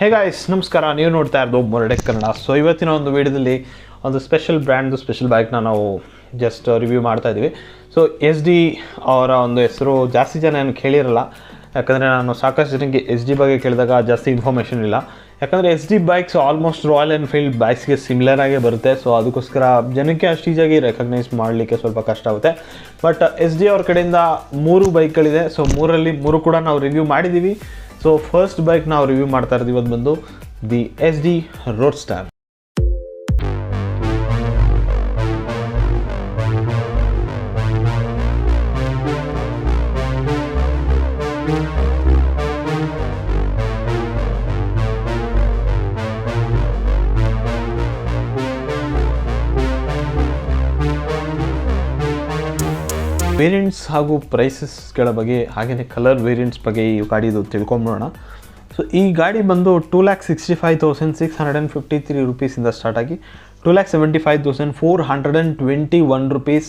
Hey guys ನಮಸ್ಕಾರ. ನೀವು ನೋಡ್ತಾ ಇರೋದು ಮೊರಡೆ ಕನ್ನಡ ಸೊ ಇವತ್ತಿನ ಒಂದು ವಿಡಿಯೋದಲ್ಲಿ ಒಂದು ಸ್ಪೆಷಲ್ ಬ್ರ್ಯಾಂಡ್ದು ಸ್ಪೆಷಲ್ ಬೈಕ್ನ ನಾವು ಜಸ್ಟ್ ರಿವ್ಯೂ ಮಾಡ್ತಾ ಇದ್ದೀವಿ. ಸೊ ಎಸ್ ಡಿ ಅವರ ಒಂದು ಹೆಸರು ಜಾಸ್ತಿ ಜನ ಏನು ಕೇಳಿರಲ್ಲ. ಯಾಕಂದರೆ ನಾನು ಸಾಕಷ್ಟು ಜನಕ್ಕೆ ಎಸ್ ಡಿ ಬಗ್ಗೆ ಕೇಳಿದಾಗ ಜಾಸ್ತಿ ಇನ್ಫಾರ್ಮೇಷನ್ ಇಲ್ಲ. ಯಾಕಂದರೆ S D bikes almost Royal Enfield ಬೈಕ್ಸ್ಗೆ similar ಆಗೇ ಬರುತ್ತೆ. ಸೊ ಅದಕ್ಕೋಸ್ಕರ ಜನಕ್ಕೆ ಅಷ್ಟು ಈಸಿಯಾಗಿ ರೆಕಗ್ನೈಸ್ ಮಾಡಲಿಕ್ಕೆ ಸ್ವಲ್ಪ ಕಷ್ಟ ಆಗುತ್ತೆ. ಬಟ್ ಎಸ್ ಡಿ ಅವ್ರ ಕಡೆಯಿಂದ ಮೂರು ಬೈಕ್ಗಳಿದೆ ಸೊ ಮೂರಲ್ಲಿ ಮೂರು ಕೂಡ ನಾವು ರಿವ್ಯೂ ಮಾಡಿದ್ದೀವಿ. ಸೊ ಫಸ್ಟ್ ಬೈಕ್ ನಾವು ರಿವ್ಯೂ ಮಾಡ್ತಾ ಇದ್ದೀವಿ ಇವತ್ತು ಬಂದು the S D road star variants ಹಾಗೂ ಪ್ರೈಸಸ್ಗಳ ಬಗ್ಗೆ ಹಾಗೆಯೇ ಕಲರ್ ವೇರಿಯಂಟ್ಸ್ ಬಗ್ಗೆ ಈ ಗಾಡಿದು ತಿಳ್ಕೊಂಬಿಡೋಣ ಸೊ ಈ ಗಾಡಿ ಬಂದು two lakh sixty five thousand six hundred and fifty three ರುಪೀಸಿಂದ start ಆಗಿ two lakh seventy five thousand four hundred and twenty one rupees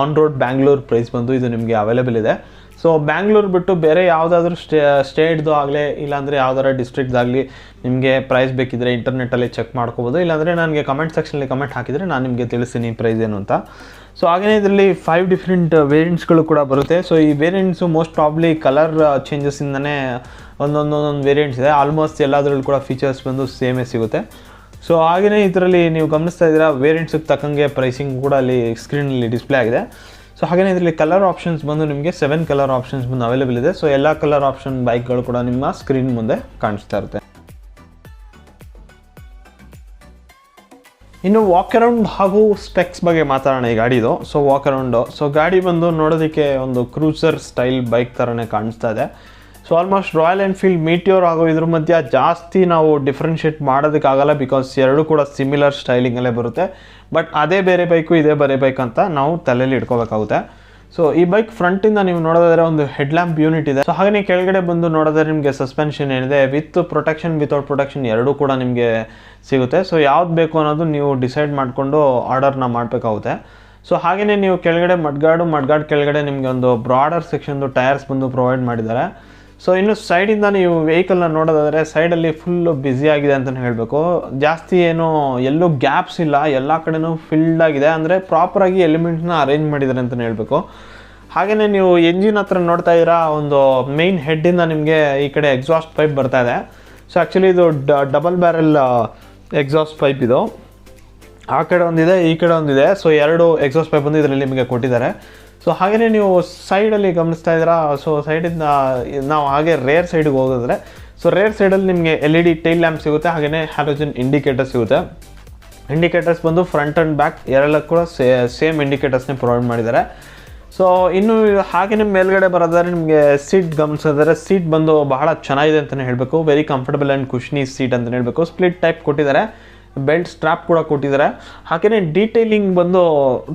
on road Bangalore price ಬಂದು ಇದು ನಿಮಗೆ ಅವೈಲೇಬಲ್ ಇದೆ. ಸೊ ಬ್ಯಾಂಗ್ಳೂರ್ ಬಿಟ್ಟು ಬೇರೆ ಯಾವುದಾದ್ರೂ ಸ್ಟೇ, ಸ್ಟೇಟ್ದು ಆಗಲಿ, ಇಲ್ಲಾಂದರೆ ಯಾವ್ದಾರ ಡಿಸ್ಟ್ರಿಕ್ಟ್ದಾಗಲಿ ನಿಮಗೆ ಪ್ರೈಸ್ ಬೇಕಿದ್ರೆ ಇಂಟರ್ನೆಟ್ಟಲ್ಲಿ ಚೆಕ್ ಮಾಡ್ಕೋಬೋದು. ಇಲ್ಲಾಂದರೆ ನನಗೆ ಕಮೆಂಟ್ ಸೆಕ್ಷನಲ್ಲಿ ಕಮೆಂಟ್ ಹಾಕಿದರೆ ನಾನು ನಿಮಗೆ ತಿಳಿಸ್ತೀನಿ ಪ್ರೈಸ್ ಏನು ಅಂತ. ಸೊ ಹಾಗೆಯೇ ಇದರಲ್ಲಿ ಫೈವ್ ಡಿಫ್ರೆಂಟ್ ವೇರಿಯಂಟ್ಸ್ಗಳು ಕೂಡ ಬರುತ್ತೆ. ಸೊ ಈ ವೇರಿಯಂಟ್ಸು ಮೋಸ್ಟ್ ಪ್ರಾಬ್ಲಿ ಕಲರ್ ಚೇಂಜಸ್ಸಿಂದನೇ ಒಂದೊಂದೊಂದೊಂದು ವೇರಿಯಂಟ್ಸ್ ಇದೆ. ಆಲ್ಮೋಸ್ಟ್ ಎಲ್ಲದರಲ್ಲೂ ಕೂಡ ಫೀಚರ್ಸ್ ಬಂದು ಸೇಮೇ ಸಿಗುತ್ತೆ. ಸೊ ಹಾಗೆಯೇ ಇದರಲ್ಲಿ ನೀವು ಗಮನಿಸ್ತಾ ಇದ್ದೀರಾ ವೇರಿಯಂಟ್ಸಿಗೆ ತಕ್ಕಂಗೆ ಪ್ರೈಸಿಂಗ್ ಕೂಡ ಅಲ್ಲಿ ಸ್ಕ್ರೀನಲ್ಲಿ ಡಿಸ್ಪ್ಲೇ ಆಗಿದೆ. ಸೊ ಹಾಗೆಯೇ ಇದರಲ್ಲಿ ಕಲರ್ ಆಪ್ಷನ್ಸ್ ಬಂದು ನಿಮಗೆ ಸೆವೆನ್ ಕಲರ್ ಆಪ್ಷನ್ಸ್ ಬಂದು ಅವೈಲೇಬಲ್ ಇದೆ. ಸೊ ಎಲ್ಲ ಕಲರ್ ಆಪ್ಷನ್ ಬೈಕ್ಗಳು ಕೂಡ ನಿಮ್ಮ ಸ್ಕ್ರೀನ್ ಮುಂದೆ ಕಾಣಿಸ್ತಾ ಇರುತ್ತೆ. ಇನ್ನು ವಾಕ್ ಅರೌಂಡ್ ಹಾಗೂ ಸ್ಪೆಕ್ಸ್ ಬಗ್ಗೆ ಮಾತಾಡೋಣ ಈ ಗಾಡಿದು. ಸೊ ವಾಕ್ ಅರೌಂಡು ಸೊ ಗಾಡಿ ಬಂದು ನೋಡೋದಕ್ಕೆ ಒಂದು ಕ್ರೂಸರ್ ಸ್ಟೈಲ್ ಬೈಕ್ ಥರನೇ ಕಾಣಿಸ್ತಾ ಇದೆ. So almost Royal Enfield Meteor ಆಗೋ ಇದ್ರ ಮಧ್ಯ ಜಾಸ್ತಿ ನಾವು ಡಿಫ್ರೆನ್ಷಿಯೇಟ್ ಮಾಡೋದಕ್ಕಾಗಲ್ಲ ಬಿಕಾಸ್ ಎರಡು ಕೂಡ ಸಿಮಿಲರ್ ಸ್ಟೈಲಿಂಗಲ್ಲೇ ಬರುತ್ತೆ. ಬಟ್ ಅದೇ ಬೇರೆ ಬೈಕು ಇದೇ ಬೇರೆ ಬೈಕ್ ಅಂತ ನಾವು ತಲೆಯಲ್ಲಿ ಇಟ್ಕೋಬೇಕಾಗುತ್ತೆ. ಸೊ ಈ ಬೈಕ್ ಫ್ರಂಟಿಂದ ನೀವು ನೋಡೋದಾದ್ರೆ ಒಂದು ಹೆಡ್ ಲ್ಯಾಂಪ್ ಯೂನಿಟ್ ಇದೆ. ಸೊ ಹಾಗೆ ಕೆಳಗಡೆ ಬಂದು ನೋಡೋದಾದ್ರೆ ನಿಮಗೆ ಸಸ್ಪೆನ್ಷನ್ ಏನಿದೆ ವಿತ್ ಪ್ರೊಟೆಕ್ಷನ್ ವಿತೌಟ್ ಪ್ರೊಟೆಕ್ಷನ್ ಎರಡೂ ಕೂಡ ನಿಮಗೆ ಸಿಗುತ್ತೆ. ಸೊ ಯಾವ್ದು ಬೇಕು ಅನ್ನೋದು ನೀವು ಡಿಸೈಡ್ ಮಾಡಿಕೊಂಡು ಆರ್ಡರ್ನ ಮಾಡಬೇಕಾಗುತ್ತೆ. ಸೊ ಹಾಗೆಯೇ ನೀವು ಕೆಳಗಡೆ ಮಡ್ಗಾಡು, ಮಡ್ಗಾಡ್ ಕೆಳಗಡೆ ನಿಮಗೆ ಒಂದು ಬ್ರಾಡರ್ ಸೆಕ್ಷನ್ದು ಟೈರ್ಸ್ ಬಂದು ಪ್ರೊವೈಡ್ ಮಾಡಿದ್ದಾರೆ. ಸೊ ಇನ್ನು ಸೈಡಿಂದ ನೀವು ವೆಹಿಕಲ್ನ ನೋಡೋದಾದರೆ ಸೈಡಲ್ಲಿ ಫುಲ್ಲು ಬ್ಯುಸಿ ಆಗಿದೆ ಅಂತಲೇ ಹೇಳಬೇಕು. ಜಾಸ್ತಿ ಏನು ಎಲ್ಲೂ ಗ್ಯಾಪ್ಸ್ ಇಲ್ಲ. ಎಲ್ಲ ಕಡೆನೂ ಫಿಲ್ಡ್ ಆಗಿದೆ. ಅಂದರೆ ಪ್ರಾಪರಾಗಿ ಎಲಿಮೆಂಟ್ನ ಅರೇಂಜ್ ಮಾಡಿದ್ದಾರೆ ಅಂತಲೇ ಹೇಳಬೇಕು. ಹಾಗೆಯೇ ನೀವು ಎಂಜಿನ್ ಹತ್ರ ನೋಡ್ತಾ ಇದ್ದೀರಾ, ಒಂದು ಮೇಯ್ನ್ ಹೆಡ್ಡಿಂದ ನಿಮಗೆ ಈ ಕಡೆ ಎಕ್ಸಾಸ್ಟ್ ಪೈಪ್ ಬರ್ತಾ ಇದೆ. ಸೊ ಆ್ಯಕ್ಚುಲಿ ಇದು ಡಬಲ್ ಬ್ಯಾರೆಲ್ ಎಕ್ಸಾಸ್ಟ್ ಪೈಪ್ ಇದು. ಆ ಕಡೆ ಒಂದಿದೆ, ಈ ಕಡೆ ಒಂದಿದೆ. ಸೊ ಎರಡು ಎಕ್ಸಾಸ್ಟ್ ಪೈಪ್ ಒಂದು ಇದರಲ್ಲಿ ನಿಮಗೆ ಕೊಟ್ಟಿದ್ದಾರೆ. ಸೊ ಹಾಗೇ ನೀವು ಸೈಡಲ್ಲಿ ಗಮನಿಸ್ತಾ ಇದ್ದೀರಾ? ಸೊ ಸೈಡಿಂದ ನಾವು ಹಾಗೆ ರೇರ್ ಸೈಡಿಗೆ ಹೋಗಿದ್ರೆ ಸೊ ರೇರ್ ಸೈಡಲ್ಲಿ ನಿಮಗೆ L E D tail lamp ಸಿಗುತ್ತೆ ಹಾಗೆಯೇ ಹ್ಯಾಲೋಜನ್ ಇಂಡಿಕೇಟರ್ ಸಿಗುತ್ತೆ. ಇಂಡಿಕೇಟರ್ಸ್ ಬಂದು ಫ್ರಂಟ್ ಆ್ಯಂಡ್ ಬ್ಯಾಕ್ ಎರಡಲ್ಲ ಕೂಡ ಸೇ ಸೇಮ್ ಇಂಡಿಕೇಟರ್ಸ್ನೇ ಪ್ರೊವೈಡ್ ಮಾಡಿದ್ದಾರೆ. ಸೊ ಇನ್ನು ಹಾಗೆಯೇ ಮೇಲ್ಗಡೆ ಬರೋದಾದ್ರೆ ನಿಮಗೆ ಸೀಟ್ ಗಮನಿಸಿದ್ರೆ ಸೀಟ್ ಬಂದು ಬಹಳ ಚೆನ್ನಾಗಿದೆ ಅಂತಲೇ ಹೇಳಬೇಕು. ವೆರಿ ಕಂಫರ್ಟಬಲ್ ಆ್ಯಂಡ್ ಖುಷಿ ಸೀಟ್ ಅಂತಲೇ ಹೇಳಬೇಕು. ಸ್ಪ್ಲಿಟ್ ಟೈಪ್ ಕೊಟ್ಟಿದ್ದಾರೆ. ಬೆಲ್ಟ್ ಸ್ಟ್ರಾಪ್ ಕೂಡ ಕೊಟ್ಟಿದ್ದಾರೆ. ಹಾಗೆಯೇ ಡೀಟೇಲಿಂಗ್ ಬಂದು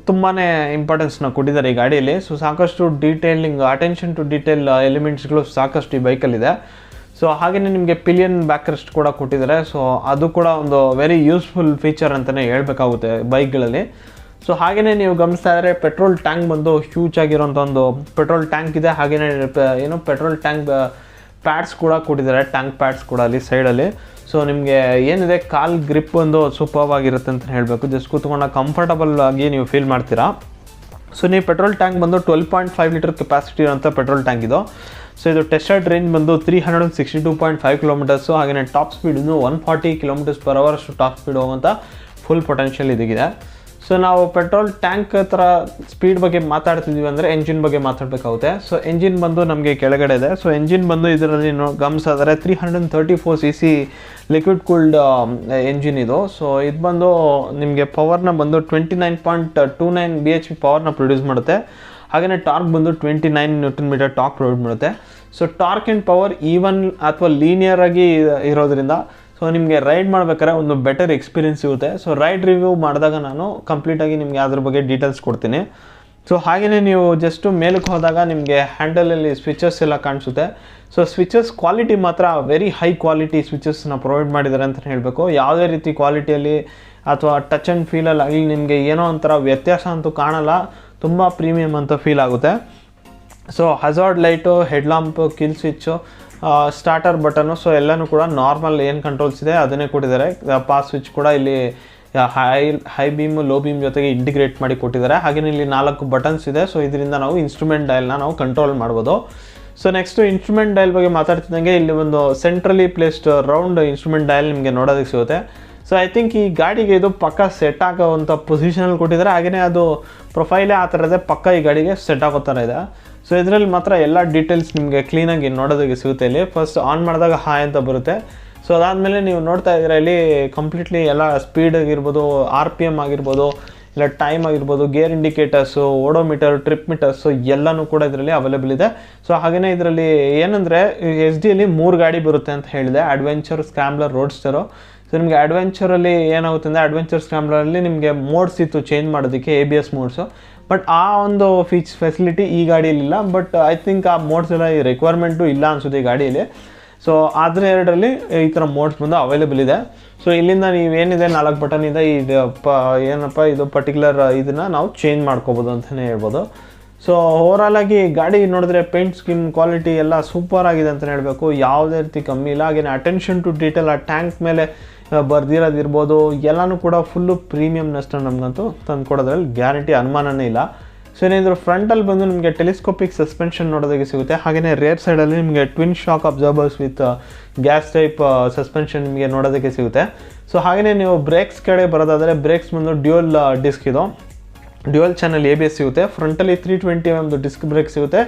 ತುಂಬಾ ಇಂಪಾರ್ಟೆನ್ಸ್ನ ಕೊಟ್ಟಿದ್ದಾರೆ ಈ ಗಾಡಿಯಲ್ಲಿ. ಸೊ ಸಾಕಷ್ಟು ಡೀಟೇಲಿಂಗ್ ಅಟೆನ್ಷನ್ ಟು ಡೀಟೇಲ್ ಎಲಿಮೆಂಟ್ಸ್ಗಳು ಸಾಕಷ್ಟು ಈ ಬೈಕಲ್ಲಿದೆ ಸೊ ಹಾಗೆಯೇ ನಿಮಗೆ ಪಿಲಿಯನ್ ಬ್ಯಾಕ್ರೆಸ್ಟ್ ಕೂಡ ಕೊಟ್ಟಿದ್ದಾರೆ. ಸೊ ಅದು ಕೂಡ ಒಂದು ವೆರಿ ಯೂಸ್ಫುಲ್ ಫೀಚರ್ ಅಂತಲೇ ಹೇಳಬೇಕಾಗುತ್ತೆ ಬೈಕ್ಗಳಲ್ಲಿ ಸೊ ಹಾಗೆಯೇ ನೀವು ಗಮನಿಸ್ತಾ ಇದ್ದರೆ ಪೆಟ್ರೋಲ್ ಟ್ಯಾಂಕ್ ಬಂದು ಹ್ಯೂಜ್ ಆಗಿರೋಂಥ ಒಂದು ಪೆಟ್ರೋಲ್ ಟ್ಯಾಂಕ್ ಇದೆ. ಹಾಗೆಯೇ ಏನು ಪೆಟ್ರೋಲ್ ಟ್ಯಾಂಕ್ ಪ್ಯಾಡ್ಸ್ ಕೂಡ ಕೊಟ್ಟಿದ್ದಾರೆ. ಟ್ಯಾಂಕ್ ಪ್ಯಾಡ್ಸ್ ಕೂಡ ಅಲ್ಲಿ ಸೈಡಲ್ಲಿ ಸೊ ನಿಮಗೆ ಏನಿದೆ? ಕಾಲ್ ಗ್ರಿಪ್ ಒಂದು ಸೂಪರ್ ಆಗಿರುತ್ತೆ ಅಂತ ಹೇಳಬೇಕು. ಜಸ್ಟ್ ಕೂತ್ಕೊಂಡು ಕಂಫರ್ಟಬಲ್ ಆಗಿ ನೀವು ಫೀಲ್ ಮಾಡ್ತೀರಾ. ಸೊ ನೀವು ಪೆಟ್ರೋಲ್ ಟ್ಯಾಂಕ್ ಬಂದು twelve point five litre capacity ಇರೋಂಥ ಪೆಟ್ರೋಲ್ ಟ್ಯಾಂಕ್ ಇದು. ಸೊ ಇದು ಟೆಸ್ಟೆಡ್ ರೇಂಜ್ ಬಂದು three hundred sixty two point five kilometres ಹಾಗೆಯೇ top speed one forty kilometres per hour ಅಷ್ಟು ಟಾಪ್ ಸ್ಪೀಡ್ ಹೋಗುವಂಥ ಫುಲ್ ಪೊಟೆನ್ಷಿಯಲ್ ಇದಕ್ಕಿದೆ ಸೊ ನಾವು ಪೆಟ್ರೋಲ್ ಟ್ಯಾಂಕ್ ಥರ ಸ್ಪೀಡ್ ಬಗ್ಗೆ ಮಾತಾಡ್ತಿದ್ದೀವಿ ಅಂದರೆ ಎಂಜಿನ್ ಬಗ್ಗೆ ಮಾತಾಡಬೇಕಾಗುತ್ತೆ. ಸೊ ಎಂಜಿನ್ ಬಂದು ನಮಗೆ ಕೆಳಗಡೆ ಇದೆ. ಸೊ ಎಂಜಿನ್ ಬಂದು ಇದರಲ್ಲಿ ನೋ ಗಮನಿಸಿದ್ರೆ three hundred thirty four C C liquid cooled engine ಇದು. ಸೊ ಇದು ಬಂದು ನಿಮಗೆ ಪವರ್ನ ಬಂದು twenty nine point two nine B H P ಪವರ್ನ produce ಮಾಡುತ್ತೆ. ಹಾಗೆಯೇ ಟಾರ್ಕ್ ಬಂದು twenty nine newton metre torque provide ಮಾಡುತ್ತೆ. So torque and power even ಅಥವಾ ಲೀನಿಯರ್ ಆಗಿ ಇರೋದ್ರಿಂದ ಸೊ ನಿಮಗೆ ರೈಡ್ ಮಾಡ್ಬೇಕಾದ್ರೆ ಒಂದು ಬೆಟರ್ ಎಕ್ಸ್ಪೀರಿಯನ್ಸ್ ಸಿಗುತ್ತೆ. ಸೊ ರೈಡ್ ರಿವ್ಯೂ ಮಾಡಿದಾಗ ನಾನು ಕಂಪ್ಲೀಟಾಗಿ ನಿಮಗೆ ಅದ್ರ ಬಗ್ಗೆ ಡೀಟೇಲ್ಸ್ ಕೊಡ್ತೀನಿ. ಸೊ ಹಾಗೆಯೇ ನೀವು ಜಸ್ಟು ಮೇಲಕ್ಕೆ ಹೋದಾಗ ನಿಮಗೆ ಹ್ಯಾಂಡಲಲ್ಲಿ ಸ್ವಿಚಸ್ ಎಲ್ಲ ಕಾಣಿಸುತ್ತೆ. ಸೊ ಸ್ವಿಚಸ್ ಕ್ವಾಲಿಟಿ ಮಾತ್ರ ವೆರಿ ಹೈ ಕ್ವಾಲಿಟಿ ಸ್ವಿಚಸ್ನ ಪ್ರೊವೈಡ್ ಮಾಡಿದ್ದಾರೆ ಅಂತಲೇ ಹೇಳಬೇಕು. ಯಾವುದೇ ರೀತಿ ಕ್ವಾಲಿಟಿಯಲ್ಲಿ ಅಥವಾ ಟಚ್ ಆ್ಯಂಡ್ ಫೀಲಲ್ಲಿ ಆಗಲಿ ನಿಮಗೆ ಏನೋ ಒಂಥರ ವ್ಯತ್ಯಾಸ ಅಂತೂ ಕಾಣಲ್ಲ. ತುಂಬ ಪ್ರೀಮಿಯಮ್ ಅಂತ ಫೀಲ್ ಆಗುತ್ತೆ. So hazard light headlamp kill switch starter button so ಎಲ್ಲನೂ ಕೂಡ ನಾರ್ಮಲ್ ಏನು ಕಂಟ್ರೋಲ್ಸ್ ಇದೆ, ಅದನ್ನೇ ಕೊಟ್ಟಿದ್ದಾರೆ. ಪಾಸ್ ಸ್ವಿಚ್ ಕೂಡ ಇಲ್ಲಿ high high beam low beam ಜೊತೆಗೆ ಇಂಟಿಗ್ರೇಟ್ ಮಾಡಿ ಕೊಟ್ಟಿದ್ದಾರೆ. ಹಾಗೆಯೇ ಇಲ್ಲಿ ನಾಲ್ಕು ಬಟನ್ಸ್ ಇದೆ ಸೊ ಇದರಿಂದ ನಾವು ಇನ್ಸ್ಟ್ರೂಮೆಂಟ್ ಡೈಲ್ನ ನಾವು ಕಂಟ್ರೋಲ್ ಮಾಡ್ಬೋದು. ಸೊ ನೆಕ್ಸ್ಟು ಇನ್ಸ್ಟ್ರೂಮೆಂಟ್ ಡೈಲ್ ಬಗ್ಗೆ ಮಾತಾಡ್ತಿದ್ದಂಗೆ ಇಲ್ಲಿ ಒಂದು centrally placed round instrument dial ನಿಮಗೆ ನೋಡೋದಕ್ಕೆ ಸಿಗುತ್ತೆ. ಸೊ ಐ ಥಿಂಕ್ ಈ ಗಾಡಿಗೆ ಇದು ಪಕ್ಕ ಸೆಟ್ ಆಗೋವಂಥ ಪೊಸಿಷನಲ್ಲಿ ಕೊಟ್ಟಿದ್ದಾರೆ. ಹಾಗೆಯೇ ಅದು ಪ್ರೊಫೈಲೇ ಆ ಥರ ಇದೆ ಪಕ್ಕ ಈ ಗಾಡಿಗೆ ಸೆಟ್ ಆಗೋ ಥರ ಇದೆ. ಸೊ ಇದರಲ್ಲಿ ಮಾತ್ರ ಎಲ್ಲ ಡೀಟೇಲ್ಸ್ ನಿಮಗೆ ಕ್ಲೀನಾಗಿ ನೋಡೋದಕ್ಕೆ ಸಿಗುತ್ತೆ ಇಲ್ಲಿ. ಫಸ್ಟ್ ಆನ್ ಮಾಡಿದಾಗ ಹಾಯ್ ಅಂತ ಬರುತ್ತೆ. ಸೊ ಅದಾದಮೇಲೆ ನೀವು ನೋಡ್ತಾ ಇದ್ದೀರ ಕಂಪ್ಲೀಟ್ಲಿ ಎಲ್ಲ ಸ್ಪೀಡ್ ಆಗಿರ್ಬೋದು ಆರ್ ಪಿ ಎಂ ಆಗಿರ್ಬೋದು, ಇಲ್ಲ ಟೈಮ್ ಆಗಿರ್ಬೋದು gear indicators odometer trip meters ಎಲ್ಲನೂ ಕೂಡ ಇದರಲ್ಲಿ ಅವೈಲೇಬಲ್ ಇದೆ. ಸೊ ಹಾಗೆಯೇ ಇದರಲ್ಲಿ ಏನಂದರೆ ಎಸ್ ಡಿಯಲ್ಲಿ ಮೂರು ಗಾಡಿ ಬರುತ್ತೆ ಅಂತ ಹೇಳಿದೆ. ಅಡ್ವೆಂಚರ್ ಸ್ಕ್ಯಾಮ್ಲರ್ ರೋಡ್ಸ್ಟರು ಸೊ ನಿಮಗೆ ಅಡ್ವೆಂಚರಲ್ಲಿ ಏನಾಗುತ್ತೆ ಅಂದರೆ ಅಡ್ವೆಂಚರ್ ಸ್ಕ್ಯಾಮ್ಲರಲ್ಲಿ ನಿಮಗೆ ಮೋಡ್ಸ್ ಇತ್ತು ಚೇಂಜ್ ಮಾಡೋದಕ್ಕೆ A B S modes but ಆ ಒಂದು ಫೀಚ್ ಫೆಸಿಲಿಟಿ ಈ ಗಾಡಿಯಲ್ಲಿಲ್ಲ. ಬಟ್ ಐ ಥಿಂಕ್ ಆ ಮೋಡ್ಸ್ ಎಲ್ಲ ಈ ರಿಕ್ವೈರ್ಮೆಂಟು ಇಲ್ಲ ಅನಿಸುತ್ತೆ ಈ ಗಾಡಿಯಲ್ಲಿ. ಸೊ ಅದರ ಎರಡರಲ್ಲಿ ಈ ಥರ ಮೋಡ್ಸ್ ಬಂದು ಅವೈಲೇಬಲ್ ಇದೆ. ಸೊ ಇಲ್ಲಿಂದ ನೀವೇನಿದೆ ನಾಲ್ಕು ಬಟನ್ ಇದೆ, ಇದು ಪ, ಏನಪ್ಪ, ಇದು ಪರ್ಟಿಕ್ಯುಲರ್ ಇದನ್ನು ನಾವು ಚೇಂಜ್ ಮಾಡ್ಕೋಬೋದು ಅಂತಲೇ ಹೇಳ್ಬೋದು. ಸೊ ಓವರಾಲ್ ಆಗಿ ಗಾಡಿ ನೋಡಿದ್ರೆ ಪೇಂಟ್ ಸ್ಕಿನ್ ಕ್ವಾಲಿಟಿ ಎಲ್ಲ ಸೂಪರ್ ಆಗಿದೆ ಅಂತಲೇ ಹೇಳಬೇಕು. ಯಾವುದೇ ರೀತಿ ಕಮ್ಮಿ ಇಲ್ಲ. ಹಾಗೆಯೇ ಅಟೆನ್ಷನ್ ಟು ಡೀಟೇಲ್ ಆ ಟ್ಯಾಂಕ್ ಮೇಲೆ ಬರ್ದಿರೋದಿರ್ಬೋದು ಎಲ್ಲನೂ ಕೂಡ ಫುಲ್ಲು ನಷ್ಟ ನಮಗಂತೂ ತಂದು ಕೊಡೋದ್ರಲ್ಲಿ ಗ್ಯಾರಂಟಿ ಅನುಮಾನನೇ ಇಲ್ಲ. ಸೊ ಏನಿದ್ರು ಫ್ರಂಟಲ್ಲಿ ಬಂದು ನಿಮಗೆ ಟೆಲಿಸ್ಕೋಪಿಕ್ ಸಸ್ಪೆನ್ಷನ್ ನೋಡೋದಕ್ಕೆ ಸಿಗುತ್ತೆ. ಹಾಗೆಯೇ ರೇರ್ ಸೈಡಲ್ಲಿ ನಿಮಗೆ twin shock absorbers with gas type suspension ನಿಮಗೆ ನೋಡೋದಕ್ಕೆ ಸಿಗುತ್ತೆ. ಸೊ ಹಾಗೆಯೇ ನೀವು ಬ್ರೇಕ್ಸ್ ಕಡೆ ಬರೋದಾದರೆ ಬ್ರೇಕ್ಸ್ ಬಂದು ಡ್ಯೂಯಲ್ ಡಿಸ್ಕ್ ಇದು. Dual channel A B S ಸಿಗುತ್ತೆ. ಫ್ರಂಟಲ್ಲಿ ತ್ರೀ ಟ್ವೆಂಟಿ ಎಂ ಎಮ್ದು ಡಿಸ್ಕ್ ಬ್ರೇಕ್ ಸಿಗುತ್ತೆ.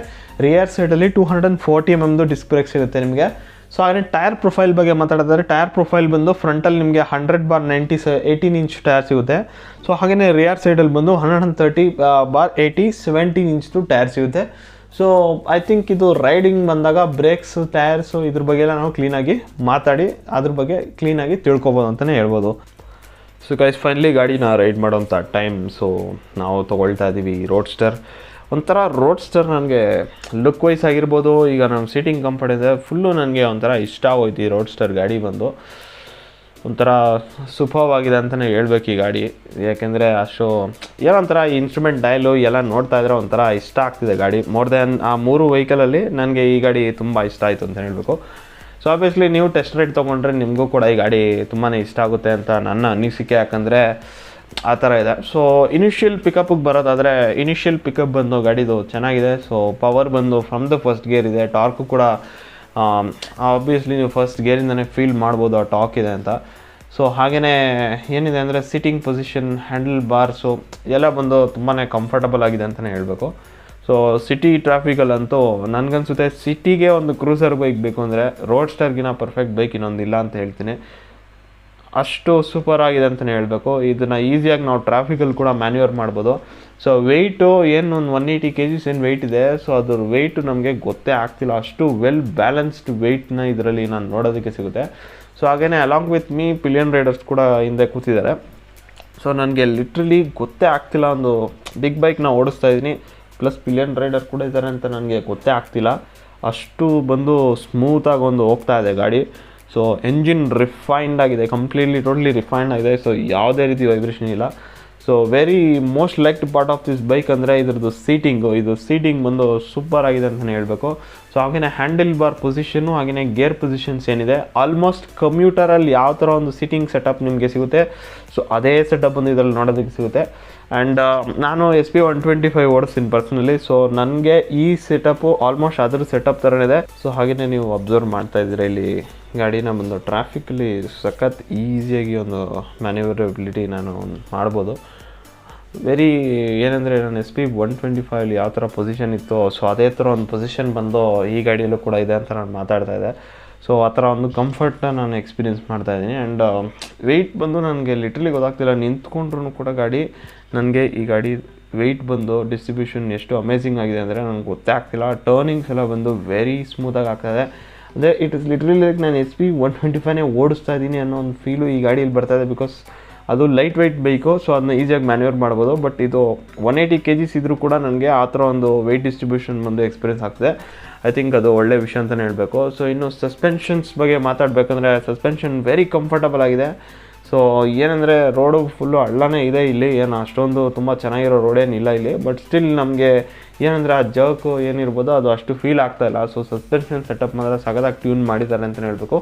ರಿಯರ್ ಸೈಡಲ್ಲಿ two hundred and forty M ಎಮ್ದು disc brake ಸಿಗುತ್ತೆ ನಿಮಗೆ. ಸೊ ಹಾಗೆ ಟೈರ್ ಪ್ರೊಫೈಲ್ ಬಗ್ಗೆ ಮಾತಾಡಿದ್ರೆ ಟೈರ್ ಪ್ರೊಫೈಲ್ ಬಂದು ಫ್ರಂಟಲ್ಲಿ ನಿಮಗೆ ಹಂಡ್ರೆಡ್ ಬಾರ್ ನೈಂಟಿ ಸ ಏಯ್ಟೀನ್ ಇಂಚ್ ಟೈರ್ ಸಿಗುತ್ತೆ. ಸೊ ಹಾಗೆಯೇ ರಿಯರ್ ಸೈಡಲ್ಲಿ ಬಂದು hundred and thirty bar eighty seventeen ಇಂಚ್ದು tyre ಸಿಗುತ್ತೆ. ಸೊ ಐ ಥಿಂಕ್ ಇದು ರೈಡಿಂಗ್ ಬಂದಾಗ ಬ್ರೇಕ್ಸು ಟೈರ್ಸು ಇದ್ರ ಬಗ್ಗೆ ಎಲ್ಲ ನಾವು ಕ್ಲೀನಾಗಿ ಮಾತಾಡಿ, ಅದ್ರ ಬಗ್ಗೆ ಕ್ಲೀನಾಗಿ ತಿಳ್ಕೊಬೋದು ಅಂತಲೇ ಹೇಳ್ಬೋದು. ಸೊ ಗೈಸ್ ಫೈನಲಿ ಗಾಡಿನ ರೈಡ್ ಮಾಡೋವಂಥ ಟೈಮ್ ಸೊ ನಾವು ತೊಗೊಳ್ತಾ ಇದ್ದೀವಿ ರೋಡ್ಸ್ಟರ್ ಒಂಥರ ರೋಡ್ಸ್ಟರ್ ನನಗೆ ಲುಕ್ ವೈಸ್ ಆಗಿರ್ಬೋದು, ಈಗ ನಮ್ಮ ಸೀಟಿಂಗ್ ಕಂಫರ್ಟ್ ಇದೆ ಫುಲ್ಲು ನನಗೆ ಒಂಥರ ಇಷ್ಟ ಆಗೋಯ್ತು ಈ ರೋಡ್ಸ್ಟರ್ ಗಾಡಿ ಬಂದು. ಒಂಥರ ಸುಖವಾಗಿದೆ ಅಂತಲೇ ಹೇಳ್ಬೇಕು ಈ ಗಾಡಿ. ಯಾಕೆಂದರೆ ಅಷ್ಟು ಏನೋ ಒಂಥರ ಈ ಇನ್ಸ್ಟ್ರೂಮೆಂಟ್ ಡೈಲು ಎಲ್ಲ ನೋಡ್ತಾ ಇದ್ರೆ ಒಂಥರ ಇಷ್ಟ ಆಗ್ತಿದೆ ಗಾಡಿ. ಮೋರ್ ದೆನ್ ಆ ಮೂರು ವೆಹಿಕಲಲ್ಲಿ ನನಗೆ ಈ ಗಾಡಿ ತುಂಬ ಇಷ್ಟ ಆಯಿತು ಅಂತ ಹೇಳಬೇಕು. ಸೊ ಆಬ್ವಿಯಸ್ಲಿ ನೀವು ಟೆಸ್ಟ್ ರೈಡ್ ತೊಗೊಂಡ್ರೆ ನಿಮಗೂ ಕೂಡ ಈ ಗಾಡಿ ತುಂಬಾ ಇಷ್ಟ ಆಗುತ್ತೆ ಅಂತ ನನ್ನ ಅನಿಸಿಕೆ. ಯಾಕಂದರೆ ಆ ಥರ ಇದೆ. ಸೊ ಇನಿಷಿಯಲ್ ಪಿಕಪ್ಗೆ ಬರೋದಾದರೆ ಇನಿಷಿಯಲ್ ಪಿಕಪ್ ಬಂದು ಗಾಡಿದು ಚೆನ್ನಾಗಿದೆ. ಸೊ ಪವರ್ ಬಂದು ಫ್ರಮ್ ದ ಫಸ್ಟ್ ಗೇರ್ ಇದೆ. ಟಾರ್ಕು ಕೂಡ ಆಬ್ವಿಯಸ್ಲಿ ನೀವು ಫಸ್ಟ್ ಗೇರಿಂದನೇ ಫೀಲ್ ಮಾಡ್ಬೋದು ಆ ಟಾಕ್ ಇದೆ ಅಂತ. ಸೊ ಹಾಗೆಯೇ ಏನಿದೆ ಅಂದರೆ ಸಿಟ್ಟಿಂಗ್ ಪೊಸಿಷನ್ ಹ್ಯಾಂಡಲ್ ಬಾರ್ಸು ಎಲ್ಲ ಬಂದು ತುಂಬಾ ಕಂಫರ್ಟಬಲ್ ಆಗಿದೆ ಅಂತಲೇ ಹೇಳಬೇಕು. ಸೊ ಸಿಟಿ ಟ್ರಾಫಿಕಲ್ಲಂತೂ ನನಗನ್ಸುತ್ತೆ ಸಿಟಿಗೆ ಒಂದು ಕ್ರೂಸರ್ ಬೈಕ್ ಬೇಕು ಅಂದರೆ ರೋಡ್ ಸ್ಟಾರ್ಗಿನ ಪರ್ಫೆಕ್ಟ್ ಬೈಕ್ ಇನ್ನೊಂದಿಲ್ಲ ಅಂತ ಹೇಳ್ತೀನಿ. ಅಷ್ಟು ಸೂಪರ್ ಆಗಿದೆ ಅಂತಲೇ ಹೇಳಬೇಕು. ಇದನ್ನು ಈಸಿಯಾಗಿ ನಾವು ಟ್ರಾಫಿಕಲ್ಲಿ ಕೂಡ ಮ್ಯಾನ್ಯೂರ್ ಮಾಡ್ಬೋದು. ಸೊ ವೆಯ್ಟು ಏನು ಒಂದು ಒನ್ ಏಯ್ಟಿ ಕೆ ಜಿಸ್ ಏನು ವೆಯ್ಟ್ ಇದೆ? ಸೊ ಅದ್ರ ವೆಯ್ಟು ನಮಗೆ ಗೊತ್ತೇ ಆಗ್ತಿಲ್ಲ. ಅಷ್ಟು ವೆಲ್ ಬ್ಯಾಲೆನ್ಸ್ಡ್ ವೆಯ್ಟ್ನ ಇದರಲ್ಲಿ ನಾನು ನೋಡೋದಕ್ಕೆ ಸಿಗುತ್ತೆ. ಸೊ ಹಾಗೆಯೇ along with me pillion riders ಕೂಡ ಹಿಂದೆ ಕೂತಿದ್ದಾರೆ. ಸೊ ನನಗೆ ಲಿಟ್ರಲಿ ಗೊತ್ತೇ ಆಗ್ತಿಲ್ಲ. ಒಂದು ಬಿಗ್ ಬೈಕ್ನ ಓಡಿಸ್ತಾ ಇದ್ದೀನಿ. ಪ್ಲಸ್ ಪಿಲಿಯನ್ ರೈಡರ್ ಕೂಡ ಇದ್ದಾರೆ ಅಂತ ನನಗೆ ಗೊತ್ತೇ ಆಗ್ತಿಲ್ಲ. ಅಷ್ಟು ಬಂದು ಸ್ಮೂತಾಗಿ ಒಂದು ಹೋಗ್ತಾ ಇದೆ ಗಾಡಿ. ಸೊ ಎಂಜಿನ್ ರಿಫೈನ್ಡ್ ಆಗಿದೆ ಕಂಪ್ಲೀಟ್ಲಿ ಟೋಟ್ಲಿ ರಿಫೈನ್ಡ್ ಆಗಿದೆ. ಸೊ ಯಾವುದೇ ರೀತಿ ವೈಬ್ರೇಷನ್ ಇಲ್ಲ. So very most liked part of this bike ಅಂದರೆ ಇದ್ರದ್ದು ಸೀಟಿಂಗು ಇದು ಸೀಟಿಂಗ್ ಬಂದು ಸೂಪರ್ ಆಗಿದೆ ಅಂತಲೇ ಹೇಳಬೇಕು. ಸೊ ಹಾಗೆಯೇ ಹ್ಯಾಂಡಲ್ ಬಾರ್ ಪೊಸಿಷನ್ನು ಹಾಗೆಯೇ ಗೇರ್ ಪೊಸಿಷನ್ಸ್ ಏನಿದೆ. ಆಲ್ಮೋಸ್ಟ್ ಕಂಪ್ಯೂಟರಲ್ಲಿ ಯಾವ ಥರ ಒಂದು ಸೀಟಿಂಗ್ ಸೆಟಪ್ ನಿಮಗೆ ಸಿಗುತ್ತೆ ಸೊ ಅದೇ ಸೆಟಪ್ ಒಂದು ಇದರಲ್ಲಿ ನೋಡೋದಕ್ಕೆ ಸಿಗುತ್ತೆ. ಆ್ಯಂಡ್ ನಾನು S P one twenty five ಓಡಿಸ್ತೀನಿ personally so ನನಗೆ ಈ ಸೆಟಪ್ಪು ಆಲ್ಮೋಸ್ಟ್ ಅದ್ರ ಸೆಟಪ್ ಥರನೇ ಇದೆ. ಸೊ ಹಾಗೆಯೇ ನೀವು ಅಬ್ಸರ್ವ್ ಮಾಡ್ತಾ ಇದ್ದೀರಾ ಇಲ್ಲಿ. ಗಾಡಿನ ಬಂದು ಟ್ರಾಫಿಕಲ್ಲಿ ಸಖತ್ ಈಸಿಯಾಗಿ ಒಂದು ಮ್ಯಾನ್ಯೂವರಬಿಲಿಟಿ ನಾನು ಮಾಡ್ಬೋದು. ವೆರಿ ಏನಂದರೆ ನಾನು ಎಸ್ ಪಿ ಒನ್ ಟ್ವೆಂಟಿ ಫೈವಲ್ಲಿ ಯಾವ ಥರ ಪೊಸಿಷನ್ ಇತ್ತು ಸೊ ಅದೇ ಥರ ಒಂದು ಪೊಸಿಷನ್ ಬಂದು ಈ ಗಾಡಿಯಲ್ಲೂ ಕೂಡ ಇದೆ ಅಂತ ನಾನು ಮಾತಾಡ್ತಾ ಇದ್ದೆ. ಸೊ ಆ ಥರ ಒಂದು ಕಂಫರ್ಟ್ನ ನಾನು ಎಕ್ಸ್ಪೀರಿಯೆನ್ಸ್ ಮಾಡ್ತಾ ಇದ್ದೀನಿ. ಆ್ಯಂಡ್ ವೆಯ್ಟ್ ಬಂದು ನನಗೆ ಲಿಟ್ರಲಿ ಗೊತ್ತಾಗ್ತಿಲ್ಲ. ನಿಂತ್ಕೊಂಡ್ರೂ ಕೂಡ ಗಾಡಿ, ನನಗೆ ಈ ಗಾಡಿ ವೆಯ್ಟ್ ಬಂದು ಡಿಸ್ಟ್ರಿಬ್ಯೂಷನ್ ಎಷ್ಟು ಅಮೇಝಿಂಗ್ ಆಗಿದೆ ಅಂದರೆ ನನಗೆ ಗೊತ್ತೇ ಆಗ್ತಿಲ್ಲ. ಟರ್ನಿಂಗ್ಸ್ ಎಲ್ಲ ಬಂದು ವೆರಿ ಸ್ಮೂತಾಗಿ ಆಗ್ತಾಯಿದೆ ಅಂದರೆ ಇಟ್ ಇಸ್ ಲಿಟ್ರಲಿ ಲೈಕ್ ನಾನು ಎಸ್ ಪಿ ಒನ್ ಟ್ವೆಂಟಿ ಫೈವ್ನೇ ಓಡಿಸ್ತಾ ಇದ್ದೀನಿ ಅನ್ನೋ ಒಂದು ಫೀಲು ಈ ಗಾಡಿಯಲ್ಲಿ ಬರ್ತಾ ಇದೆ ಬಿಕಾಸ್ ಅದು ಲೈಟ್ ವೆಯ್ಟ್ ಬೈಕು ಸೊ ಅದನ್ನ ಈಸಿಯಾಗಿ ಮ್ಯಾನ್ಯೂರ್ ಮಾಡ್ಬೋದು. ಬಟ್ ಇದು ಒನ್ ಏಯ್ಟಿ ಕೆ ಜಿಸ್ ಇದ್ದರೂ ಕೂಡ ನನಗೆ ಆ ಥರ ಒಂದು ವೆಯ್ಟ್ ಡಿಸ್ಟ್ರಿಬ್ಯೂಷನ್ ಒಂದು ಎಕ್ಸ್ಪೀರಿಯನ್ಸ್ ಆಗ್ತದೆ. ಐ ಥಿಂಕ್ ಅದು ಒಳ್ಳೆ ವಿಷಯ ಅಂತಲೇ ಹೇಳಬೇಕು. ಸೊ ಇನ್ನು ಸಸ್ಪೆನ್ಷನ್ಸ್ ಬಗ್ಗೆ ಮಾತಾಡಬೇಕಂದ್ರೆ ಸಸ್ಪೆನ್ಷನ್ ವೆರಿ ಕಂಫರ್ಟಬಲ್ ಆಗಿದೆ. ಸೊ ಏನಂದರೆ ರೋಡು ಫುಲ್ಲು ಹಳ್ಳನೇ ಇದೆ ಇಲ್ಲಿ. ಏನು, ಅಷ್ಟೊಂದು ತುಂಬ ಚೆನ್ನಾಗಿರೋ ರೋಡೇನಿಲ್ಲ ಇಲ್ಲಿ ಬಟ್ ಸ್ಟಿಲ್ ನಮಗೆ ಏನಂದರೆ, ಆ ಜರ್ಕು ಏನಿರ್ಬೋದು, ಅದು ಅಷ್ಟು ಫೀಲ್ ಆಗ್ತಾ ಇಲ್ಲ. ಸೊ ಸಸ್ಪೆನ್ಷನ್ ಸೆಟಪ್ ಮಾತ್ರ ಸಗದಾಗಿ ಟ್ಯೂನ್ ಮಾಡಿದ್ದಾರೆ ಅಂತಲೇ ಹೇಳಬೇಕು.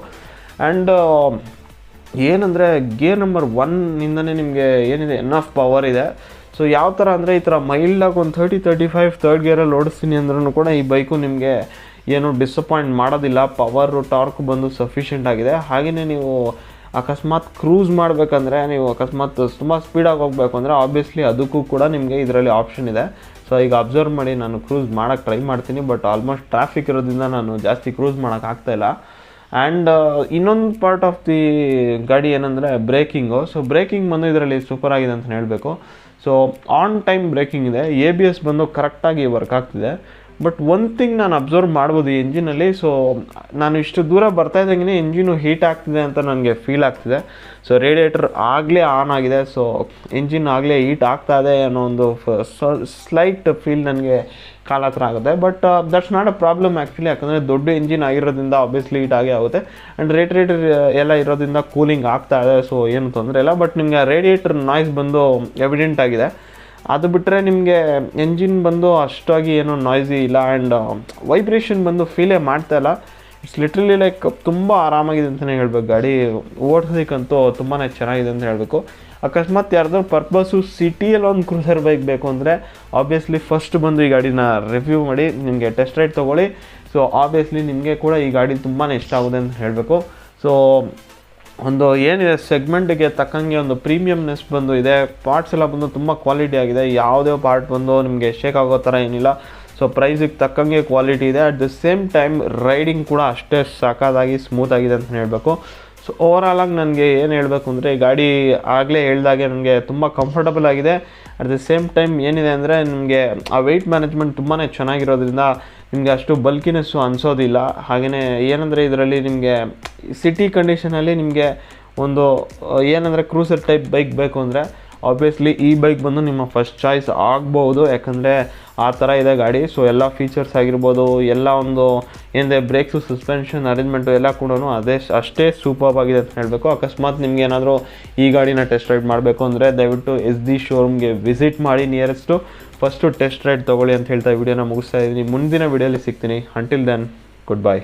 ಆ್ಯಂಡ್ ಏನಂದರೆ ಗೇರ್ ನಂಬರ್ ಒನ್ನಿಂದನೇ ನಿಮಗೆ ಏನಿದೆ ಎನ್ ಆಫ್ ಪವರ್ ಇದೆ. ಸೊ ಯಾವ ಥರ ಅಂದರೆ, ಈ ಥರ ಮೈಲ್ಡಾಗಿ ಒಂದು ತರ್ಟಿ ತರ್ಟಿ ಫೈವ್ ತರ್ಡ್ ಗೇರಲ್ಲಿ ಓಡಿಸ್ತೀನಿ ಅಂದ್ರೂ ಕೂಡ ಈ ಬೈಕು ನಿಮಗೆ ಏನು ಡಿಸಪಾಯಿಂಟ್ ಮಾಡೋದಿಲ್ಲ. ಪವರು ಟಾರ್ಕ್ ಬಂದು ಸಫಿಷಿಯೆಂಟ್ ಆಗಿದೆ. ಹಾಗೆಯೇ ನೀವು ಅಕಸ್ಮಾತ್ ಕ್ರೂಸ್ ಮಾಡಬೇಕಂದ್ರೆ ನೀವು ಅಕಸ್ಮಾತ್ ತುಂಬ ಸ್ಪೀಡಾಗಿ ಹೋಗಬೇಕು ಅಂದರೆ ಆಬ್ವಿಯಸ್ಲಿ ಅದಕ್ಕೂ ಕೂಡ ನಿಮಗೆ ಇದರಲ್ಲಿ ಆಪ್ಷನ್ ಇದೆ. ಸೊ ಈಗ ಅಬ್ಸರ್ವ್ ಮಾಡಿ ನಾನು ಕ್ರೂಸ್ ಮಾಡೋಕ್ಕೆ ಟ್ರೈ ಮಾಡ್ತೀನಿ ಬಟ್ ಆಲ್ಮೋಸ್ಟ್ ಟ್ರಾಫಿಕ್ ಇರೋದ್ರಿಂದ ನಾನು ಜಾಸ್ತಿ ಕ್ರೂಸ್ ಮಾಡೋಕ್ಕೆ ಆಗ್ತಾಯಿಲ್ಲ ಆ್ಯಂಡ್ ಇನ್ನೊಂದು ಪಾರ್ಟ್ ಆಫ್ ದಿ ಗಾಡಿ ಏನಂದರೆ ಬ್ರೇಕಿಂಗು ಸೊ ಬ್ರೇಕಿಂಗ್ ಬಂದು ಇದರಲ್ಲಿ ಸೂಪರ್ ಆಗಿದೆ ಅಂತ ಹೇಳಬೇಕು. ಸೊ ಆನ್ ಟೈಮ್ ಬ್ರೇಕಿಂಗ್ ಇದೆ. ಎ ಬಿ ಎಸ್ ಬಂದು ಕರೆಕ್ಟಾಗಿ ವರ್ಕ್ ಆಗ್ತಿದೆ. ಬಟ್ ಒನ್ ಥಿಂಗ್ ನಾನು ಅಬ್ಸರ್ವ್ ಮಾಡ್ಬೋದು ಈ ಎಂಜಿನಲ್ಲಿ ಸೊ ನಾನು ಇಷ್ಟು ದೂರ ಬರ್ತಾ ಇದ್ದಂಗೆ ಎಂಜಿನು ಹೀಟ್ ಆಗ್ತಿದೆ ಅಂತ ನನಗೆ ಫೀಲ್ ಆಗ್ತಿದೆ. ಸೊ ರೇಡಿಯೇಟರ್ ಆಗಲೇ ಆನ್ ಆಗಿದೆ. ಸೊ ಇಂಜಿನ್ ಆಗಲೇ ಹೀಟ್ ಆಗ್ತಾ ಇದೆ ಅನ್ನೋ ಒಂದು ಸ್ಲೈಟ್ ಫೀಲ್ ನನಗೆ ಕಾಲ ಹತ್ರ ಆಗುತ್ತೆ. But that's not a problem actually ಯಾಕಂದರೆ ದೊಡ್ಡ ಇಂಜಿನ್ ಆಗಿರೋದ್ರಿಂದ ಆಬ್ವಿಯಸ್ಲಿ ಹೀಟ್ ಆಗೇ ಆಗುತ್ತೆ. ಆ್ಯಂಡ್ ರೇಡಿಯೇಟರ್ ಎಲ್ಲ ಇರೋದ್ರಿಂದ ಕೂಲಿಂಗ್ ಆಗ್ತಾ ಇದೆ ಸೊ ಏನು ತೊಂದರೆ ಇಲ್ಲ. ಬಟ್ ನಿಮಗೆ ರೇಡಿಯೇಟರ್ ನಾಯ್ಸ್ ಬಂದು ಎವಿಡೆಂಟ್ ಆಗಿದೆ. ಅದು ಬಿಟ್ಟರೆ ನಿಮಗೆ ಎಂಜಿನ್ ಬಂದು ಅಷ್ಟಾಗಿ ಏನೋ ನಾಯ್ಸಿ ಇಲ್ಲ ಆ್ಯಂಡ್ ವೈಬ್ರೇಷನ್ ಬಂದು ಫೀಲೇ ಮಾಡ್ತಾ ಇಲ್ಲ. ಇಟ್ಸ್ ಲಿಟ್ರಲಿ ಲೈಕ್ ತುಂಬ ಆರಾಮಾಗಿದೆ ಅಂತಲೇ ಹೇಳ್ಬೇಕು. ಗಾಡಿ ಓಡಿಸೋದಕ್ಕಂತೂ ತುಂಬಾ ಚೆನ್ನಾಗಿದೆ ಅಂತ ಹೇಳಬೇಕು. ಅಕಸ್ಮಾತ್ ಯಾರ್ದಾದ್ರು ಪರ್ಪಸು ಸಿಟಿಯಲ್ಲಿ ಒಂದು ಕ್ರೂಸರ್ ಬೈಕ್ ಬೇಕು ಅಂದರೆ ಆಬ್ವಿಯಸ್ಲಿ ಫಸ್ಟ್ ಬಂದು ಈ ಗಾಡಿನ ರಿವ್ಯೂ ಮಾಡಿ, ನಿಮಗೆ ಟೆಸ್ಟ್ ರೈಡ್ ತೊಗೊಳ್ಳಿ. ಸೊ ಆಬ್ವಿಯಸ್ಲಿ ನಿಮಗೆ ಕೂಡ ಈ ಗಾಡಿ ತುಂಬಾ ಇಷ್ಟ ಆಗುತ್ತೆ ಅಂತ ಹೇಳಬೇಕು. ಸೊ ಒಂದು ಏನಿದೆ ಸೆಗ್ಮೆಂಟ್ಗೆ ತಕ್ಕಂಗೆ ಒಂದು ಪ್ರೀಮಿಯಮ್ನೆಸ್ ಬಂದು ಇದೆ. ಪಾರ್ಟ್ಸ್ ಎಲ್ಲ ಬಂದು ತುಂಬ ಕ್ವಾಲಿಟಿ ಆಗಿದೆ. ಯಾವುದೇ ಪಾರ್ಟ್ ಬಂದು ನಿಮಗೆ ಶೇಕ್ ಆಗೋ ಥರ ಏನಿಲ್ಲ. ಸೊ ಪ್ರೈಸಿಗೆ ತಕ್ಕಂಗೆ ಕ್ವಾಲಿಟಿ ಇದೆ. At the same time riding ಕೂಡ ಅಷ್ಟೇ ಸಾಕಾದಾಗಿ ಸ್ಮೂತ್ ಆಗಿದೆ ಅಂತ ಹೇಳಬೇಕು. ಸೊ ಆಗಿ ನನಗೆ ಏನು ಹೇಳಬೇಕು ಅಂದರೆ ಗಾಡಿ ಆಗಲೇ ಹೇಳ್ದಾಗೆ ನನಗೆ ತುಂಬ ಕಂಫರ್ಟಬಲ್ ಆಗಿದೆ. ಅಟ್ ದ ಸೇಮ್ ಟೈಮ್ ಏನಿದೆ ಅಂದರೆ, ನಿಮಗೆ ಆ ವೆಯ್ಟ್ ಮ್ಯಾನೇಜ್ಮೆಂಟ್ ತುಂಬಾ ಚೆನ್ನಾಗಿರೋದ್ರಿಂದ ನಿಮಗೆ ಅಷ್ಟು ಬಲ್ಕಿನೆಸ್ಸು ಅನಿಸೋದಿಲ್ಲ. ಹಾಗೆಯೇ ಏನಂದರೆ ಇದರಲ್ಲಿ ನಿಮಗೆ ಸಿಟಿ ಕಂಡೀಷನಲ್ಲಿ ನಿಮಗೆ ಒಂದು, ಏನಂದರೆ ಕ್ರೂಸರ್ ಟೈಪ್ ಬೈಕ್ ಬೇಕು ಅಂದರೆ ಆಬ್ವಿಯಸ್ಲಿ ಈ ಬೈಕ್ ಬಂದು ನಿಮ್ಮ ಫಸ್ಟ್ ಚಾಯ್ಸ್ ಆಗ್ಬೋದು, ಯಾಕಂದರೆ ಆ ಥರ ಇದೆ ಗಾಡಿ. ಸೊ ಎಲ್ಲ ಫೀಚರ್ಸ್ ಆಗಿರ್ಬೋದು, ಎಲ್ಲ ಒಂದು ಏನಿದೆ ಬ್ರೇಕ್ಸು ಸಸ್ಪೆನ್ಷನ್ ಅರೇಂಜ್ಮೆಂಟು ಎಲ್ಲ ಕೂಡ ಅದೇ, ಅಷ್ಟೇ ಸೂಪರ್ ಆಗಿದೆ ಅಂತ ಹೇಳಬೇಕು. ಅಕಸ್ಮಾತ್ ನಿಮ್ಗೆ ಏನಾದರೂ ಈ ಗಾಡಿನ ಟೆಸ್ಟ್ ರೈಡ್ ಮಾಡಬೇಕು ಅಂದರೆ ದಯವಿಟ್ಟು ಎಸ್ ಡಿ ಶೋರೂಮ್ಗೆ ವಿಸಿಟ್ ಮಾಡಿ ನಿಯರೆಸ್ಟು ಫಸ್ಟು ಟೆಸ್ಟ್ ರೈಡ್ ತೊಗೊಳ್ಳಿ ಅಂತ ಹೇಳ್ತಾ ವಿಡಿಯೋನ ಮುಗಿಸ್ತಾ ಇದ್ದೀನಿ. ಮುಂದಿನ ವಿಡಿಯೋಲಿ ಸಿಗ್ತೀನಿ. Until then good bye